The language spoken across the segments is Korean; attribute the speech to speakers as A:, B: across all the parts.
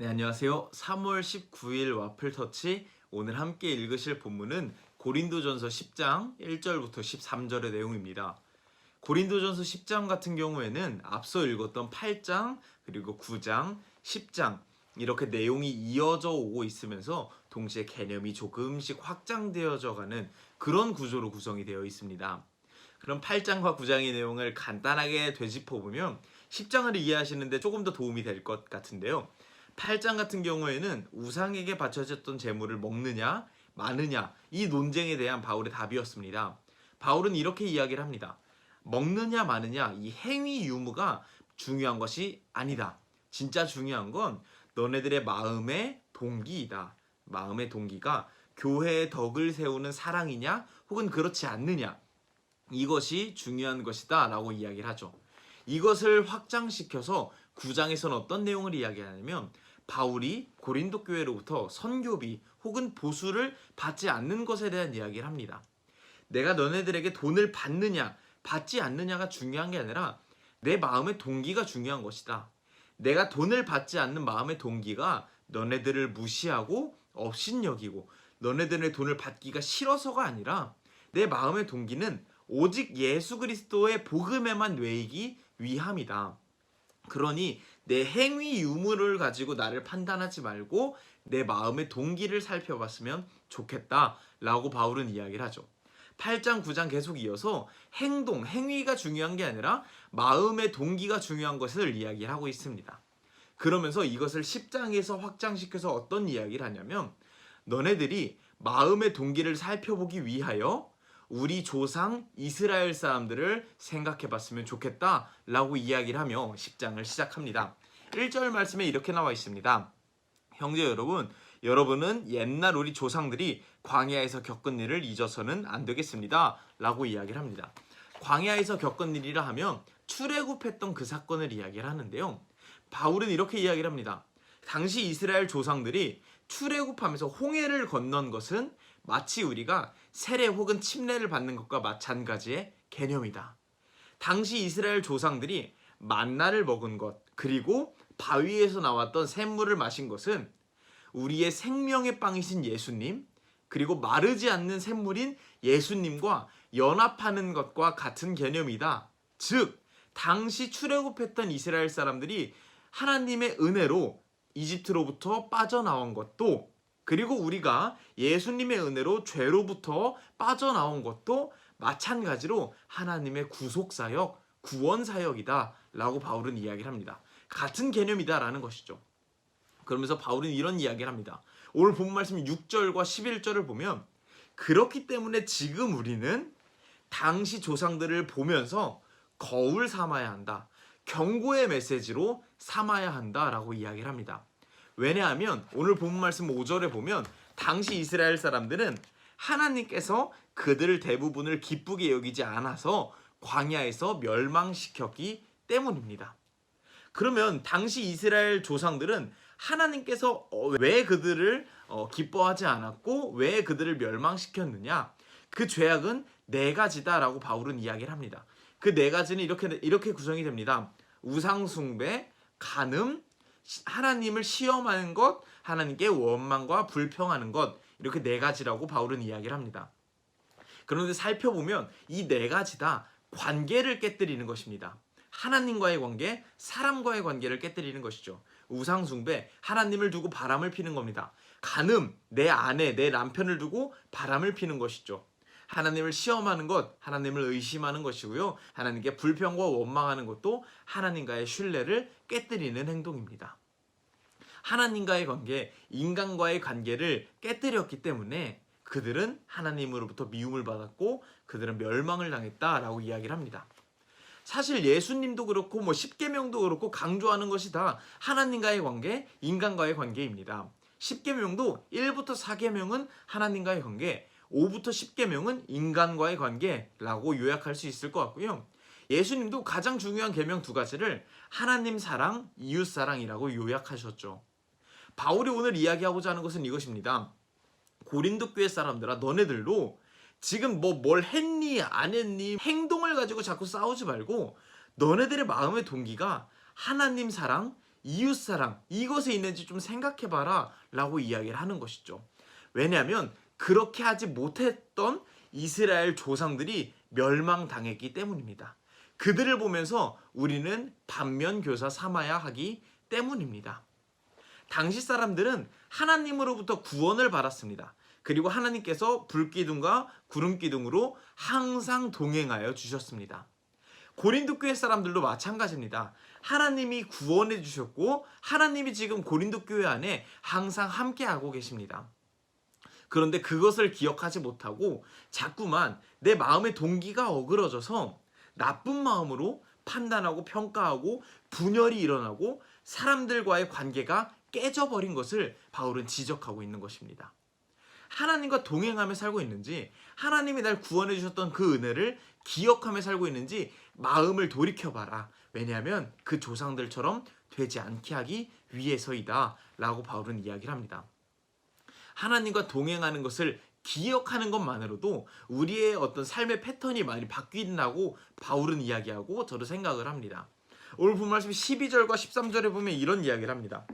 A: 네, 안녕하세요. 3월 19일 와플 터치 오늘 함께 읽으실 본문은 고린도전서 10장 1절부터 13절의 내용입니다. 고린도전서 10장 같은 경우에는 앞서 읽었던 8장 그리고 9장, 10장 이렇게 내용이 이어져 오고 있으면서 동시에 개념이 조금씩 확장되어져 가는 그런 구조로 구성이 되어 있습니다. 그럼 8장과 9장의 내용을 간단하게 되짚어 보면 10장을 이해하시는데 조금 더 도움이 될 것 같은데요. 8장 같은 경우에는 우상에게 바쳐졌던 재물을 먹느냐 마느냐 이 논쟁에 대한 바울의 답이었습니다. 바울은 이렇게 이야기를 합니다. 먹느냐 마느냐 이 행위 유무가 중요한 것이 아니다. 진짜 중요한 건 너네들의 마음의 동기이다. 마음의 동기가 교회의 덕을 세우는 사랑이냐 혹은 그렇지 않느냐 이것이 중요한 것이다 라고 이야기를 하죠. 이것을 확장시켜서 9장에서는 어떤 내용을 이야기하냐면 바울이 고린도 교회로부터 선교비 혹은 보수를 받지 않는 것에 대한 이야기를 합니다. 내가 너네들에게 돈을 받느냐 받지 않느냐가 중요한 게 아니라 내 마음의 동기가 중요한 것이다. 내가 돈을 받지 않는 마음의 동기가 너네들을 무시하고 업신여기고 너네들의 돈을 받기가 싫어서가 아니라 내 마음의 동기는 오직 예수 그리스도의 복음에만 뇌이기 위함이다. 그러니 내 행위 유무를 가지고 나를 판단하지 말고 내 마음의 동기를 살펴봤으면 좋겠다 라고 바울은 이야기를 하죠. 8장, 9장 계속 이어서 행동, 행위가 중요한 게 아니라 마음의 동기가 중요한 것을 이야기를 하고 있습니다. 그러면서 이것을 10장에서 확장시켜서 어떤 이야기를 하냐면 너네들이 마음의 동기를 살펴보기 위하여 우리 조상 이스라엘 사람들을 생각해 봤으면 좋겠다 라고 이야기를 하며 10장을 시작합니다. 1절 말씀에 이렇게 나와 있습니다. 형제 여러분, 여러분은 옛날 우리 조상들이 광야에서 겪은 일을 잊어서는 안 되겠습니다. 라고 이야기를 합니다. 광야에서 겪은 일이라 하면 출애굽했던 그 사건을 이야기를 하는데요. 바울은 이렇게 이야기를 합니다. 당시 이스라엘 조상들이 출애굽하면서 홍해를 건넌 것은 마치 우리가 세례 혹은 침례를 받는 것과 마찬가지의 개념이다. 당시 이스라엘 조상들이 만나를 먹은 것 그리고 바위에서 나왔던 샘물을 마신 것은 우리의 생명의 빵이신 예수님 그리고 마르지 않는 샘물인 예수님과 연합하는 것과 같은 개념이다. 즉 당시 출애굽했던 이스라엘 사람들이 하나님의 은혜로 이집트로부터 빠져나온 것도 그리고 우리가 예수님의 은혜로 죄로부터 빠져나온 것도 마찬가지로 하나님의 구속 사역, 구원 사역이다 라고 바울은 이야기를 합니다. 같은 개념이다 라는 것이죠. 그러면서 바울은 이런 이야기를 합니다. 오늘 본 말씀 6절과 11절을 보면 그렇기 때문에 지금 우리는 당시 조상들을 보면서 거울 삼아야 한다. 경고의 메시지로 삼아야 한다 라고 이야기를 합니다. 왜냐하면 오늘 본 말씀 5절에 보면 당시 이스라엘 사람들은 하나님께서 그들 대부분을 기쁘게 여기지 않아서 광야에서 멸망시켰기 때문입니다. 그러면 당시 이스라엘 조상들은 하나님께서 어, 왜 그들을 어, 기뻐하지 않았고 왜 그들을 멸망시켰느냐? 그 죄악은 네 가지다라고 바울은 이야기를 합니다. 그 네 가지는 이렇게 이렇게 구성이 됩니다. 우상 숭배, 간음, 하나님을 시험하는 것, 하나님께 원망과 불평하는 것 이렇게 네 가지라고 바울은 이야기를 합니다. 그런데 살펴보면 이 네 가지 다 관계를 깨뜨리는 것입니다. 하나님과의 관계, 사람과의 관계를 깨뜨리는 것이죠. 우상 숭배, 하나님을 두고 바람을 피는 겁니다. 간음, 내 아내, 내 남편을 두고 바람을 피는 것이죠. 하나님을 시험하는 것, 하나님을 의심하는 것이고요. 하나님께 불평과 원망하는 것도 하나님과의 신뢰를 깨뜨리는 행동입니다. 하나님과의 관계, 인간과의 관계를 깨뜨렸기 때문에 그들은 하나님으로부터 미움을 받았고 그들은 멸망을 당했다라고 이야기를 합니다. 사실 예수님도 그렇고 뭐 십계명도 그렇고 강조하는 것이 다 하나님과의 관계, 인간과의 관계입니다. 십계명도 1부터 4계명은 하나님과의 관계, 5부터 10계명은 인간과의 관계라고 요약할 수 있을 것 같고요. 예수님도 가장 중요한 계명 두 가지를 하나님 사랑, 이웃 사랑이라고 요약하셨죠. 바울이 오늘 이야기하고자 하는 것은 이것입니다. 고린도 교회 사람들아 너네들도 지금 뭐 뭘 했니 안 했니 행동을 가지고 자꾸 싸우지 말고 너네들의 마음의 동기가 하나님 사랑, 이웃 사랑 이것에 있는지 좀 생각해 봐라 라고 이야기를 하는 것이죠. 왜냐하면 그렇게 하지 못했던 이스라엘 조상들이 멸망당했기 때문입니다. 그들을 보면서 우리는 반면교사 삼아야 하기 때문입니다. 당시 사람들은 하나님으로부터 구원을 받았습니다. 그리고 하나님께서 불기둥과 구름기둥으로 항상 동행하여 주셨습니다. 고린도 교회 사람들도 마찬가지입니다. 하나님이 구원해 주셨고 하나님이 지금 고린도 교회 안에 항상 함께 하고 계십니다. 그런데 그것을 기억하지 못하고 자꾸만 내 마음의 동기가 어그러져서 나쁜 마음으로 판단하고 평가하고 분열이 일어나고 사람들과의 관계가 깨져버린 것을 바울은 지적하고 있는 것입니다. 하나님과 동행하며 살고 있는지 하나님이 날 구원해 주셨던 그 은혜를 기억하며 살고 있는지 마음을 돌이켜봐라. 왜냐하면 그 조상들처럼 되지 않게 하기 위해서이다. 라고 바울은 이야기를 합니다. 하나님과 동행하는 것을 기억하는 것만으로도 우리의 어떤 삶의 패턴이 많이 바뀐다고 바울은 이야기하고 저도 생각을 합니다. 오늘 본 말씀 12절과 13절에 보면 이런 이야기를 합니다.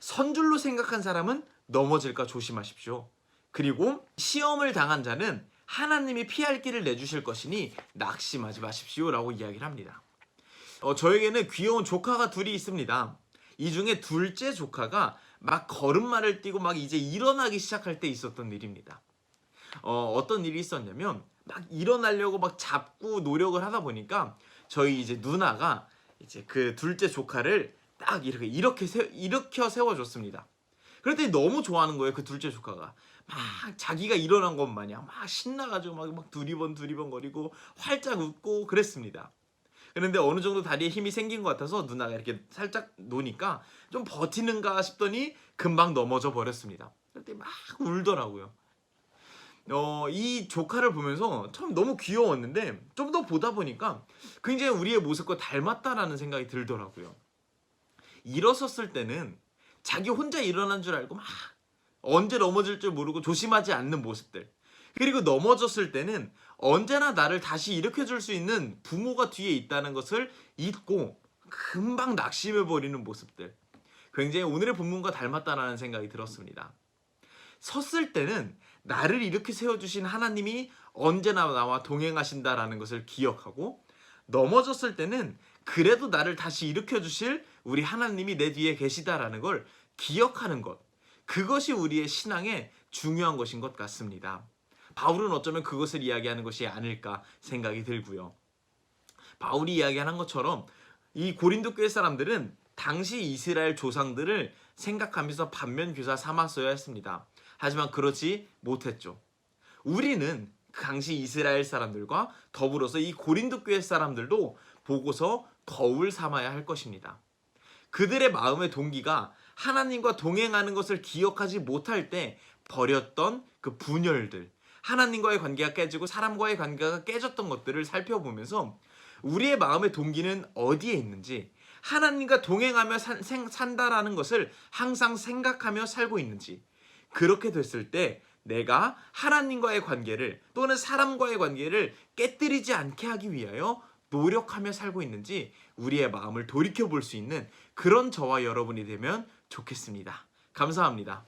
A: 선줄로 생각한 사람은 넘어질까 조심하십시오. 그리고 시험을 당한 자는 하나님이 피할 길을 내주실 것이니 낙심하지 마십시오 라고 이야기를 합니다. 어, 저에게는 귀여운 조카가 둘이 있습니다. 이 중에 둘째 조카가 막 걸음마를 뛰고 막 이제 일어나기 시작할 때 있었던 일입니다. 어, 어떤 일이 있었냐면 막 일어나려고 막 잡고 노력을 하다 보니까 저희 이제 누나가 이제 그 둘째 조카를 딱 이렇게 이렇게 세, 일으켜 세워줬습니다. 그랬더니 너무 좋아하는 거예요 그 둘째 조카가 막 자기가 일어난 것 마냥 막 신나가지고 막, 막 두리번 두리번 거리고 활짝 웃고 그랬습니다. 그런데 어느 정도 다리에 힘이 생긴 것 같아서 누나가 이렇게 살짝 노니까 좀 버티는가 싶더니 금방 넘어져 버렸습니다. 그때 막 울더라고요. 어, 이 조카를 보면서 처음 너무 귀여웠는데 좀 더 보다 보니까 굉장히 우리의 모습과 닮았다라는 생각이 들더라고요. 일어섰을 때는 자기 혼자 일어난 줄 알고 막 언제 넘어질 줄 모르고 조심하지 않는 모습들. 그리고 넘어졌을 때는 언제나 나를 다시 일으켜 줄 수 있는 부모가 뒤에 있다는 것을 잊고 금방 낙심해 버리는 모습들. 굉장히 오늘의 본문과 닮았다라는 생각이 들었습니다. 섰을 때는 나를 이렇게 세워주신 하나님이 언제나 나와 동행하신다라는 것을 기억하고 넘어졌을 때는 그래도 나를 다시 일으켜 주실 우리 하나님이 내 뒤에 계시다라는 걸 기억하는 것. 그것이 우리의 신앙의 중요한 것인 것 같습니다. 바울은 어쩌면 그것을 이야기하는 것이 아닐까 생각이 들고요. 바울이 이야기하는 것처럼 이 고린도 교회 사람들은 당시 이스라엘 조상들을 생각하면서 반면 교사 삼았어야 했습니다. 하지만 그렇지 못했죠. 우리는 그 당시 이스라엘 사람들과 더불어서 이 고린도 교회 사람들도 보고서 거울 삼아야 할 것입니다. 그들의 마음의 동기가 하나님과 동행하는 것을 기억하지 못할 때 버렸던 그 분열들, 하나님과의 관계가 깨지고 사람과의 관계가 깨졌던 것들을 살펴보면서 우리의 마음의 동기는 어디에 있는지, 하나님과 동행하며 산, 생, 산다라는 것을 항상 생각하며 살고 있는지, 그렇게 됐을 때 내가 하나님과의 관계를 또는 사람과의 관계를 깨뜨리지 않게 하기 위하여 노력하며 살고 있는지 우리의 마음을 돌이켜 볼 수 있는 그런 저와 여러분이 되면 좋겠습니다. 감사합니다.